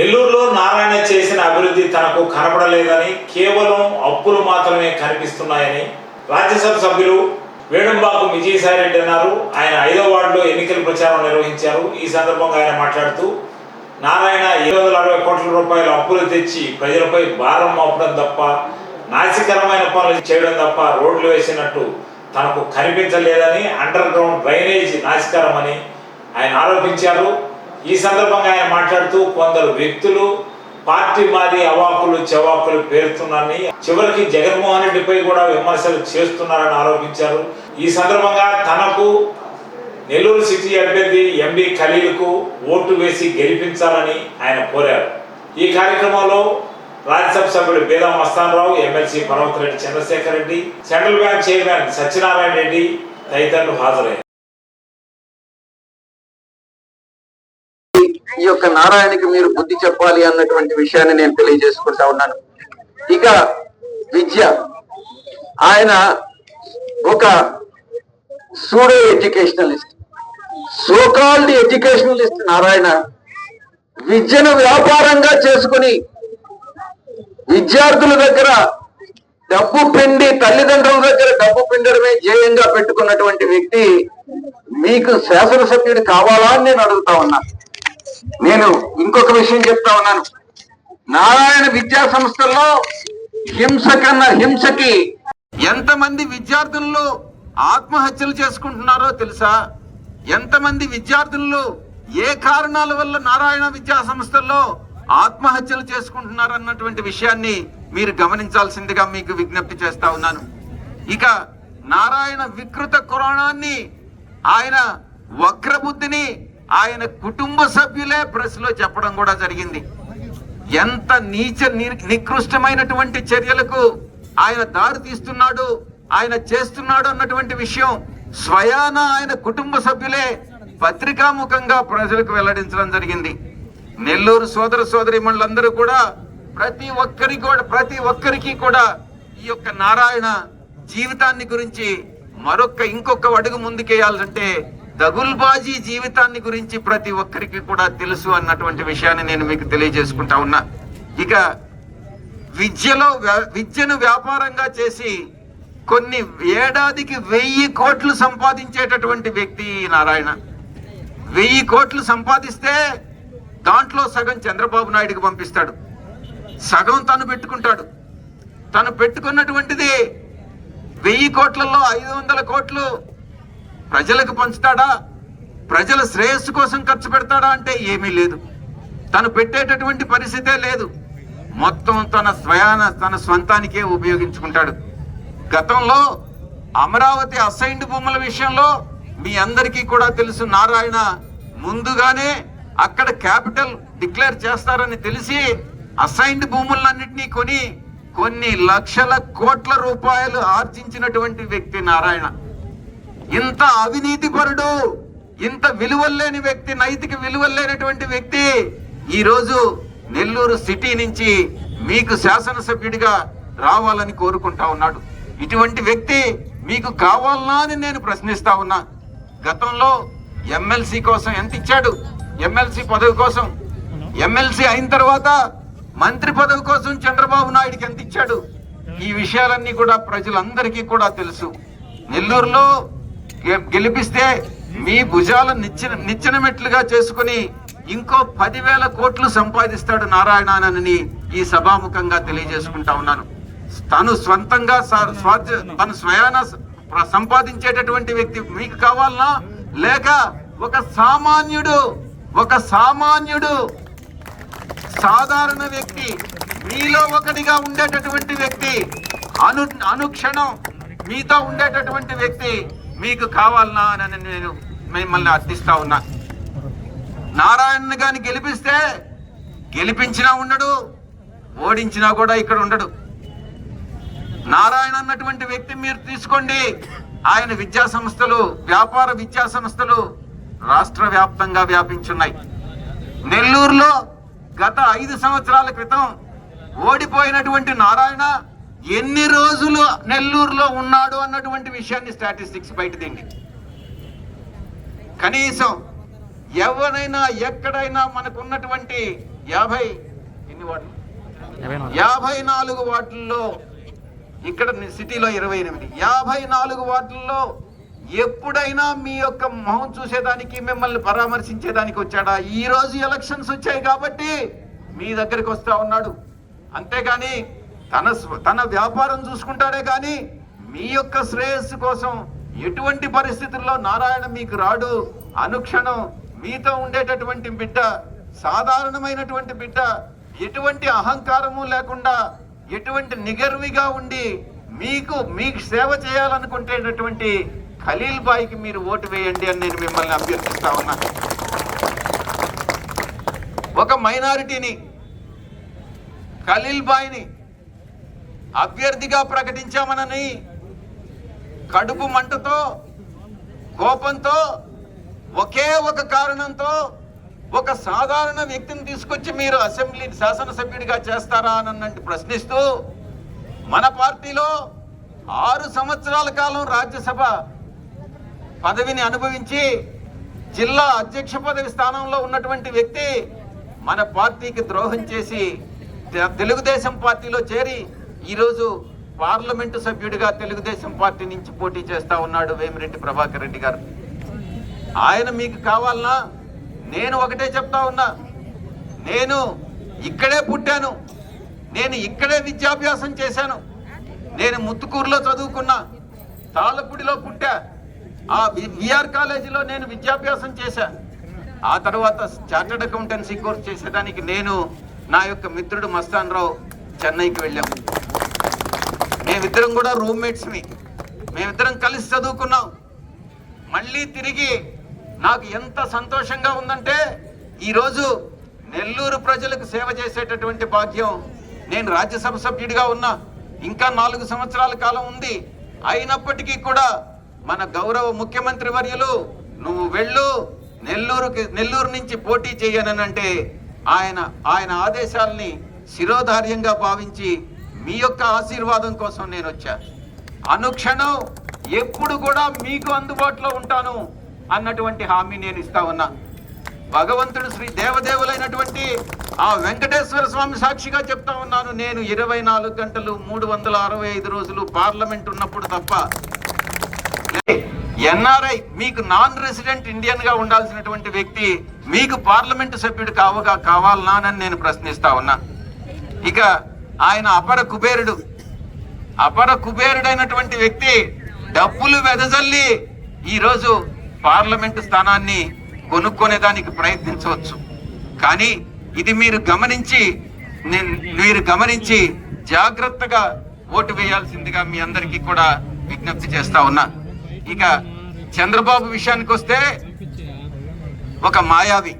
నెల్లూరులో నారాయణ చేసిన అభివృద్ధి తనకు కనపడలేదని కేవలం అప్పులు మాత్రమే కనిపిస్తున్నాయని రాజ్యసభ సభ్యులు వేణుంబాకు విజయసాయిరెడ్డి అన్నారు. ఆయన ఐదో వార్డులో ఎన్నికల ప్రచారం నిర్వహించారు. ఈ సందర్భంగా ఆయన మాట్లాడుతూ నారాయణ ఏడు వందల అరవై కోట్ల రూపాయల అప్పులు తెచ్చి ప్రజలపై భారం మోపడం తప్ప నాసికరమైన పనులు చేయడం తప్ప రోడ్లు వేసినట్టు తనకు కనిపించలేదని అండర్ గ్రౌండ్ డ్రైనేజ్ నాసికరమని ఆయన ఆరోపించారు. ఈ సందర్భంగా ఆయన మాట్లాడుతూ కొందరు వ్యక్తులు పార్టీ మాది అవాకులు చెవాకులు పేరుతున్నారని చివరికి జగన్మోహన్ రెడ్డిపై కూడా విమర్శలు చేస్తున్నారని ఆరోపించారు. ఈ సందర్భంగా తనకు నెల్లూరు సిటీ అభ్యర్థి ఎంబీ ఖలీల్కు ఓటు వేసి గెలిపించాలని ఆయన కోరారు. ఈ కార్యక్రమంలో రాజ్యసభ సభ్యుడు Beeda Masthan Rao MLC Parvathareddy Chandrasekhar Reddy central bank chairman Satyanarayana Reddy తదితరులు హాజరయ్యారు. ఈ యొక్క నారాయణకి మీరు బుద్ధి చెప్పాలి అన్నటువంటి విషయాన్ని నేను తెలియజేసుకుంటా ఉన్నాను. ఇక విద్య. ఆయన ఒక pseudo educationalist. So called educationalist Narayana విద్యను వ్యాపారంగా చేసుకుని విద్యార్థుల దగ్గర డబ్బు పిండి తల్లిదండ్రుల దగ్గర డబ్బు పిండడమే ధ్యేయంగా పెట్టుకున్నటువంటి వ్యక్తి మీకు శాసనసభ్యుడు కావాలా అని నేను అడుగుతా ఉన్నా. నేను ఇంకొక విషయం చెప్తా ఉన్నాను. నారాయణ విద్యా సంస్థల్లో హింస కన్నా హింసకి ఎంతమంది విద్యార్థులు ఆత్మహత్యలు చేసుకుంటున్నారో తెలుసా? ఎంతమంది విద్యార్థులు ఏ కారణాల వల్ల నారాయణ విద్యా సంస్థల్లో ఆత్మహత్యలు చేసుకుంటున్నారు అన్నటువంటి విషయాన్ని మీరు గమనించాల్సిందిగా మీకు విజ్ఞప్తి చేస్తా ఉన్నాను. ఇక నారాయణ వికృత కురాణాన్ని ఆయన వక్రబుద్ధిని ఆయన కుటుంబ సభ్యులే ప్రెస్లో చెప్పడం కూడా జరిగింది. ఎంత నీచ నికృష్టమైనటువంటి చర్యలకు ఆయన దారి తీస్తున్నాడు ఆయన చేస్తున్నాడు అన్నటువంటి విషయం స్వయాన ఆయన కుటుంబ సభ్యులే పత్రికాముఖంగా ప్రజలకు వెల్లడించడం జరిగింది. నెల్లూరు సోదర సోదరి మండలందరూ కూడా ప్రతి ఒక్కరికి కూడా ప్రతి ఒక్కరికి కూడా ఈ యొక్క నారాయణ జీవితాన్ని గురించి మరొక ఇంకొక అడుగు ముందుకేయాలంటే దగుల్బాజీ జీవితాన్ని గురించి ప్రతి ఒక్కరికి కూడా తెలుసు అన్నటువంటి విషయాన్ని నేను మీకు తెలియజేసుకుంటా ఉన్నా. ఇక విద్యలో విద్యను వ్యాపారంగా చేసి కొన్ని ఏడాదికి వెయ్యి కోట్లు సంపాదించేటటువంటి వ్యక్తి నారాయణ. వెయ్యి కోట్లు సంపాదిస్తే దాంట్లో సగం చంద్రబాబు నాయుడుకి పంపిస్తాడు. సగం తను పెట్టుకుంటాడు. తను పెట్టుకున్నటువంటిది వెయ్యి కోట్లలో ఐదు వందల కోట్లు ప్రజలకు పంచుతాడా? ప్రజల శ్రేయస్సు కోసం ఖర్చు పెడతాడా అంటే ఏమీ లేదు. తను పెట్టేటటువంటి పరిస్థితే లేదు. మొత్తం తన స్వయాన తన స్వంతానికే ఉపయోగించుకుంటాడు. గతంలో అమరావతి అసైన్డ్ భూముల విషయంలో మీ అందరికీ కూడా తెలుసు నారాయణ ముందుగానే అక్కడ క్యాపిటల్ డిక్లేర్ చేస్తారని తెలిసి అసైన్డ్ భూములన్నింటినీ కొని కొన్ని లక్షల కోట్ల రూపాయలు ఆర్జించినటువంటి వ్యక్తి నారాయణ. ఇంత అవినీతి పరుడు ఇంత విలువల్లేని వ్యక్తి నైతిక విలువల్లేనటువంటి వ్యక్తి ఈరోజు నెల్లూరు సిటీ నుంచి మీకు శాసనసభ్యుడిగా రావాలని కోరుకుంటా ఉన్నాడు. ఇటువంటి వ్యక్తి మీకు కావాలనా అని నేను ప్రశ్నిస్తా ఉన్నా. గతంలో ఎమ్మెల్సీ కోసం ఎంత ఇచ్చాడు? ఎమ్మెల్సీ పదవి కోసం. ఎమ్మెల్సీ అయిన తర్వాత మంత్రి పదవి కోసం చంద్రబాబు నాయుడికి ఎంత ఇచ్చాడు? ఈ విషయాలన్నీ కూడా ప్రజలందరికీ కూడా తెలుసు. నెల్లూరులో గెలిపిస్తే మీ భుజాల నిచ్చిన నిచ్చిన మెట్లుగా చేసుకుని ఇంకో పదివేల కోట్లు సంపాదిస్తాడు నారాయణానని ఈ సభాముఖంగా తెలియజేసుకుంటా ఉన్నాను. తను స్వంతంగా స్వాధ్య తను స్వయాన ప్ర- సంపాదించేటటువంటి వ్యక్తి మీకు కావాలనా? లేక ఒక సామాన్యుడు ఒక సామాన్యుడు సాధారణ వ్యక్తి మీలో ఒకటిగా ఉండేటటువంటి వ్యక్తి అను అనుక్షణం మీతో ఉండేటటువంటి వ్యక్తి మీకు కావాలనా అని నేను మిమ్మల్ని అర్థిస్తా ఉన్నా. నారాయణ గారిని గెలిపిస్తే గెలిపించినా ఉండడు ఓడించినా కూడా ఇక్కడ ఉండడు. నారాయణ అన్నటువంటి వ్యక్తి మీరు తీసుకోండి. ఆయన విద్యా సంస్థలు వ్యాపార విద్యా సంస్థలు రాష్ట్ర వ్యాప్తంగా వ్యాపించున్నాయి. నెల్లూరులో గత ఐదు సంవత్సరాల క్రితం ఓడిపోయినటువంటి నారాయణ ఎన్ని రోజులు నెల్లూరులో ఉన్నాడు అన్నటువంటి విషయాన్ని స్టాటిస్టిక్స్ బయటదండి కనీసం ఎవరైనా ఎక్కడైనా మనకు ఉన్నటువంటి యాభై ఎన్ని వార్డులు యాభై నాలుగు వార్డుల్లో ఇక్కడ సిటీలో ఇరవై ఎనిమిది. యాభై నాలుగు వార్డుల్లో ఎప్పుడైనా మీ యొక్క మొహం చూసేదానికి మిమ్మల్ని పరామర్శించేదానికి వచ్చాడా? ఈ రోజు ఎలక్షన్స్ వచ్చాయి కాబట్టి మీ దగ్గరికి వస్తా ఉన్నాడు. అంతేగాని తన స్వ- తన వ్యాపారం చూసుకుంటాడే కానీ మీ యొక్క శ్రేయస్సు కోసం ఎటువంటి పరిస్థితుల్లో నారాయణ మీకు రాడు? అనుక్షణం మీతో ఉండేటటువంటి బిడ్డ సాధారణమైనటువంటి బిడ్డ ఎటువంటి అహంకారము లేకుండా ఎటువంటి నిగర్విగా ఉండి మీకు మీకు సేవ చేయాలనుకుంటేటటువంటి ఖలీల్ బాయ్కి మీరు ఓటు వేయండి అని నేను మిమ్మల్ని అభ్యర్థిస్తా ఉన్నా. ఒక మైనారిటీని ఖలీల్ బాయ్ని అభ్యర్థిగా ప్రకటించామనని కడుపు మంటతో కోపంతో ఒకే ఒక కారణంతో ఒక సాధారణ వ్యక్తిని తీసుకొచ్చి మీరు అసెంబ్లీ శాసనసభ్యుడిగా చేస్తారా అని ప్రశ్నిస్తూ మన పార్టీలో ఆరు సంవత్సరాల కాలం రాజ్యసభ పదవిని అనుభవించి జిల్లా అధ్యక్ష పదవి స్థానంలో ఉన్నటువంటి వ్యక్తి మన పార్టీకి ద్రోహం చేసి తెలుగుదేశం పార్టీలో చేరి ఈరోజు పార్లమెంటు సభ్యుడిగా తెలుగుదేశం పార్టీ నుంచి పోటీ చేస్తా ఉన్నాడు వేమిరెడ్డి ప్రభాకర్ రెడ్డి గారు. ఆయన మీకు కావాలనా నేను ఒకటే చెప్తా ఉన్నా. నేను ఇక్కడే పుట్టాను. నేను ఇక్కడే విద్యాభ్యాసం చేశాను. నేను ముత్తుకూరులో చదువుకున్నా. తాళపూడిలో పుట్టా. ఆ విఆర్ కాలేజీలో నేను విద్యాభ్యాసం చేశా. ఆ తర్వాత చార్టర్డ్ అకౌంటెన్సీ కోర్స్ చేసేదానికి నేను నా యొక్క మిత్రుడు మస్తాన్ రావు చెన్నైకి వెళ్ళాము మేమిద్దరం కూడా రూమ్మేట్స్ని మేమిద్దరం కలిసి చదువుకున్నాం. మళ్ళీ తిరిగి నాకు ఎంత సంతోషంగా ఉందంటే ఈరోజు నెల్లూరు ప్రజలకు సేవ చేసేటటువంటి భాగ్యం నేను రాజ్యసభ సభ్యుడిగా ఉన్నా. ఇంకా నాలుగు సంవత్సరాల కాలం ఉంది. అయినప్పటికీ కూడా మన గౌరవ ముఖ్యమంత్రి వర్యులు నువ్వు వెళ్ళు నెల్లూరుకి నెల్లూరు నుంచి పోటీ చేయననంటే ఆయన ఆయన ఆదేశాల్ని శిరోధార్యంగా భావించి మీ యొక్క ఆశీర్వాదం కోసం నేను వచ్చా. అనుక్షణం ఎప్పుడు కూడా మీకు అందుబాటులో ఉంటాను అన్నటువంటి హామీ నేను ఇస్తా ఉన్నా. భగవంతుడు శ్రీ దేవదేవులైనటువంటి ఆ వెంకటేశ్వర స్వామి సాక్షిగా చెప్తా ఉన్నాను. నేను ఇరవై నాలుగు గంటలు మూడు వందల అరవై ఐదు రోజులు పార్లమెంట్ ఉన్నప్పుడు తప్ప ఎన్ఆర్ఐ మీకు నాన్ రెసిడెంట్ ఇండియన్గా ఉండాల్సినటువంటి వ్యక్తి మీకు పార్లమెంటు సభ్యుడు కావగా కావాలనా అని నేను ప్రశ్నిస్తా ఉన్నా. ఇక ఆయన అపర కుబేరుడు. అపర కుబేరుడైనటువంటి వ్యక్తి డబ్బులు వెదజల్లి ఈరోజు పార్లమెంటు స్థానాన్ని కొనుక్కునేదానికి ప్రయత్నించవచ్చు. కానీ ఇది మీరు గమనించి నేను- మీరు గమనించి జాగ్రత్తగా ఓటు వేయాల్సిందిగా మీ అందరికీ కూడా విజ్ఞప్తి చేస్తా ఉన్నా. ఇక చంద్రబాబు విషయానికి వస్తే ఒక మాయావి.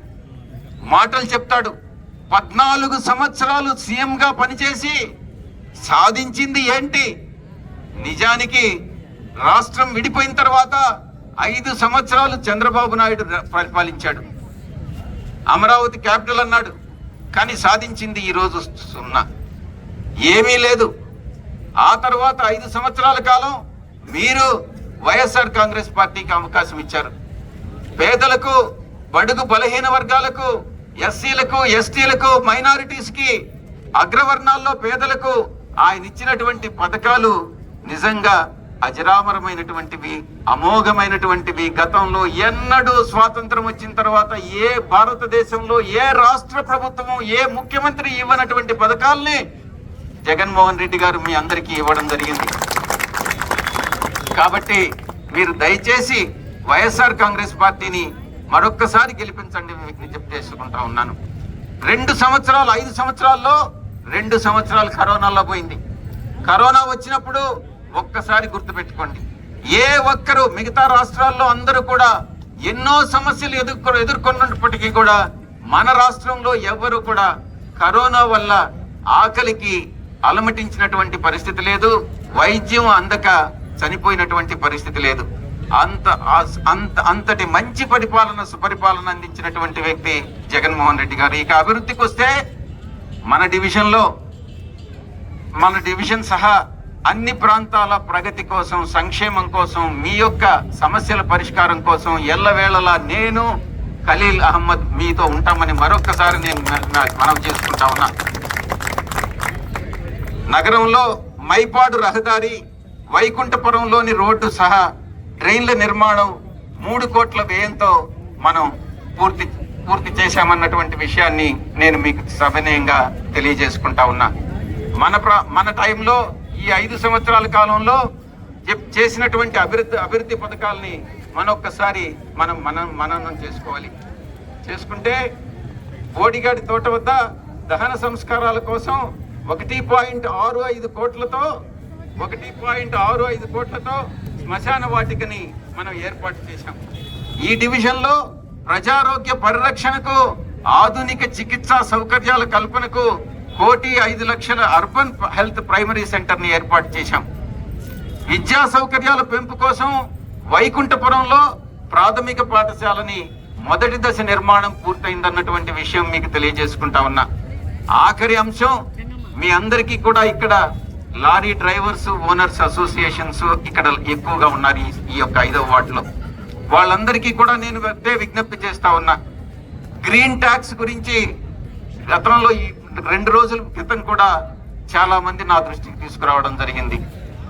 మాటలు చెప్తాడు. పద్నాలుగు సంవత్సరాలు సీఎంగా పనిచేసి సాధించింది ఏంటి? నిజానికి రాష్ట్రం విడిపోయిన తర్వాత ఐదు సంవత్సరాలు చంద్రబాబు నాయుడు పరిపాలించాడు. అమరావతి క్యాపిటల్ అన్నాడు. కానీ సాధించింది ఈరోజు సున్నా. ఏమీ లేదు. ఆ తర్వాత ఐదు సంవత్సరాల కాలం మీరు వైఎస్ఆర్ కాంగ్రెస్ పార్టీకి అవకాశం ఇచ్చారు. పేదలకు బడుగు బలహీన వర్గాలకు ఎస్సీలకు ఎస్టీలకు మైనారిటీస్కి అగ్రవర్ణాల్లో పేదలకు ఆయన ఇచ్చినటువంటి పథకాలు నిజంగా అజరామరమైనటువంటివి అమోఘమైనటువంటివి. గతంలో ఎన్నడూ స్వాతంత్రం వచ్చిన తర్వాత ఏ భారతదేశంలో ఏ రాష్ట్ర ప్రభుత్వము ఏ ముఖ్యమంత్రి ఇవ్వనటువంటి పథకాల్ని జగన్మోహన్ రెడ్డి గారు మీ అందరికీ ఇవ్వడం జరిగింది. కాబట్టి మీరు దయచేసి వైఎస్ఆర్ కాంగ్రెస్ పార్టీని మరొక్కసారి గెలిపించండి. విజ్ఞప్తి చేసుకుంటా ఉన్నాను. రెండు సంవత్సరాలు ఐదు సంవత్సరాల్లో రెండు సంవత్సరాలు కరోనాలో పోయింది. కరోనా వచ్చినప్పుడు ఒక్కసారి గుర్తుపెట్టుకోండి. ఏ ఒక్కరు మిగతా రాష్ట్రాల్లో అందరూ కూడా ఎన్నో సమస్యలు ఎదుర్కొ ఎదుర్కొన్నప్పటికీ కూడా మన రాష్ట్రంలో ఎవరు కూడా కరోనా వల్ల ఆకలికి అలమటించినటువంటి పరిస్థితి లేదు. వైద్యం అందక చనిపోయినటువంటి పరిస్థితి లేదు. అంత అంత అంతటి మంచి పరిపాలన సుపరిపాలన అందించినటువంటి వ్యక్తి జగన్మోహన్ రెడ్డి గారు. ఇక అభివృద్ధికి వస్తే మన డివిజన్లో మన డివిజన్ సహా అన్ని ప్రాంతాల ప్రగతి కోసం సంక్షేమం కోసం మీ యొక్క సమస్యల పరిష్కారం కోసం ఎల్లవేళలా నేను ఖలీల్ అహ్మద్ మీతో ఉంటామని మరొక్కసారి నేను మనం చేసుకుంటా ఉన్నా. నగరంలో మైపాడు రహదారి వైకుంఠపురంలోని రోడ్డు సహా డ్రైన్ల నిర్మాణం మూడు కోట్ల వ్యయంతో మనం పూర్తి పూర్తి చేశామన్నటువంటి విషయాన్ని నేను మీకు సవినయంగా తెలియజేసుకుంటా ఉన్నా. మన మన టైంలో ఈ ఐదు సంవత్సరాల కాలంలో చెప్- చేసినటువంటి అభివృద్ధి అభివృద్ధి పథకాలని మనొక్కసారి మనం మనం మననం చేసుకోవాలి. చేసుకుంటే బోడిగాడి తోట వద్ద దహన సంస్కారాల కోసం ఒకటి పాయింట్ ఆరు ఐదు కోట్లతో ఒకటి పాయింట్ ఆరు ఐదు కోట్లతో శ్మశాన వాటికని మనం ఏర్పాటు చేశాం. ఈ డివిజన్లో ప్రజారోగ్య పరిరక్షణకు ఆధునిక చికిత్సా సౌకర్యాల కల్పనకు కోటి ఐదు లక్షల అర్బన్ హెల్త్ ప్రైమరీ సెంటర్ని ఏర్పాటు చేశాం. విద్యా సౌకర్యాల పెంపు కోసం వైకుంఠపురంలో ప్రాథమిక పాఠశాలని మొదటి దశ నిర్మాణం పూర్తయిందన్నటువంటి విషయం మీకు తెలియజేసుకుంటా ఉన్నా. ఆఖరి అంశం మీ అందరికీ కూడా ఇక్కడ లారీ డ్రైవర్స్ ఓనర్స్ అసోసియేషన్స్ ఇక్కడ ఎక్కువగా ఉన్నారు ఈ- యొక్క ఐదవ వార్డులో. వాళ్ళందరికీ కూడా నేను అదే విజ్ఞప్తి చేస్తా ఉన్నా. గ్రీన్ ట్యాక్స్ గురించి గతంలో ఈ రెండు రోజుల క్రితం కూడా చాలా మంది నా దృష్టికి తీసుకురావడం జరిగింది.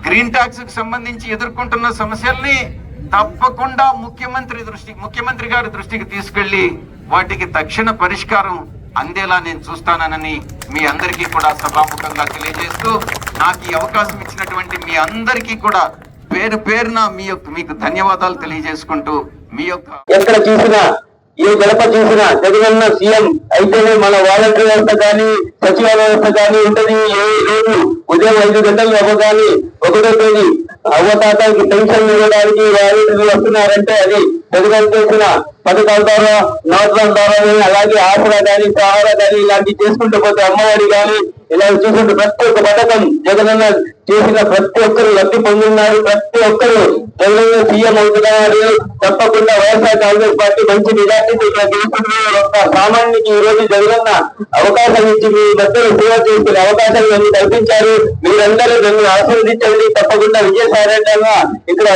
గ్రీన్ ట్యాక్స్కి సంబంధించి ఎదుర్కొంటున్న సమస్యల్ని తప్పకుండా ముఖ్యమంత్రి దృష్టికి ముఖ్యమంత్రి గారి దృష్టికి తీసుకెళ్ళి వాటికి తక్షణ పరిష్కారం అందేలా నేను చూస్తానని మీ అందరికీ కూడా సభాముఖంగా తెలియజేస్తూ నాకు ఈ అవకాశం ఇచ్చినటువంటి మీ అందరికీ కూడా పేరు పేరున మీ యొక్క మీకు ధన్యవాదాలు తెలియజేసుకుంటూ మీ యొక్క ఎక్కడ చూసినా ఏ గడప చూసినా జగనన్న సీఎం అయితేనే మన వాలంటీర్ వ్యవస్థ కానీ సచివాలయ వ్యవస్థ కానీ ఉంటది. ఏ రోజు ఉదయం ఐదు గంటలు అవ్వగాని ఒకటో తేదీ అవ్వతాతకి పెన్షన్ ఇవ్వడానికి వాలంటీర్లు వస్తున్నారంటే అది జగన్ చేసిన పథకాల ద్వారా నోట్ల ద్వారా కానీ అలాగే ఆసరా కానీ సహారా కానీ ఇలాంటివి చేసుకుంటూ పోతే అమ్మఒడి కానీ ఇలా చూసుకుంటే ప్రతి ఒక్క పథకం జగనన్న చేసిన ప్రతి ఒక్కరు లబ్ధి పొందున్నారు. ప్రతి ఒక్కరు జగనన్న సీఎం అవుతున్నారు. తప్పకుండా వైఎస్ఆర్ కాంగ్రెస్ పార్టీ మంచి మెజార్టీతో ఇక్కడ గెలుస్తున్నారు ఒక్క సామాన్యునికి ఈ రోజు జగనన్న అవకాశం ఇచ్చి మీ మధ్యలో సేవ చేసుకునే అవకాశం నన్ను కల్పించారు. మీరందరూ నన్ను ఆశీర్వదించండి. తప్పకుండా విజయసాయంగా ఇక్కడ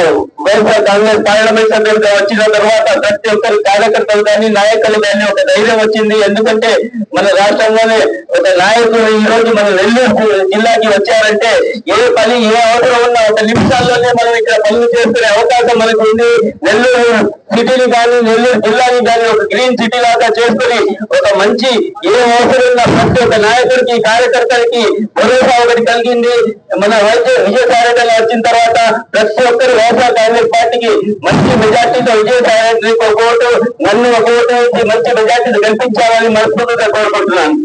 వైఎస్ఆర్ కాంగ్రెస్ పార్లమెంట్ సభ్యులుగా వచ్చిన తర్వాత ప్రతి ఒక్కరు కార్యకర్తలు కానీ నాయకులు కానీ ఒక ధైర్యం వచ్చింది. ఎందుకంటే మన రాష్ట్రంలోనే ఒక నాయకుడు ఈ రోజు మన నెల్లూరు జిల్లాకి వచ్చారంటే ఏ పని ఏ అవసరం ఉన్నా ఒక నిమిషాల్లోనే మనం ఇక్కడ పనులు చేసుకునే అవకాశం మనకు ఉంది. నెల్లూరు సిటీని కానీ నెల్లూరు జిల్లాని కానీ ఒక గ్రీన్ సిటీ లాగా చేసుకుని ఒక మంచి ఏ అవసరం ఉన్నా ప్రతి ఒక్క నాయకుడికి కార్యకర్తలకి భరోసా ఒకటి కలిగింది. మన వైద్య విజయసాయి వచ్చిన తర్వాత ప్రతి ఒక్కరు వైఎస్ఆర్ కాంగ్రెస్ పార్టీకి మంచి మెజార్టీతో విజయసాయి ఒక ఓటు నన్ను ఒక ఓటు మంచి మెజార్టీని కల్పించాలని మనస్ఫూర్తిగా కోరుకుంటున్నాను.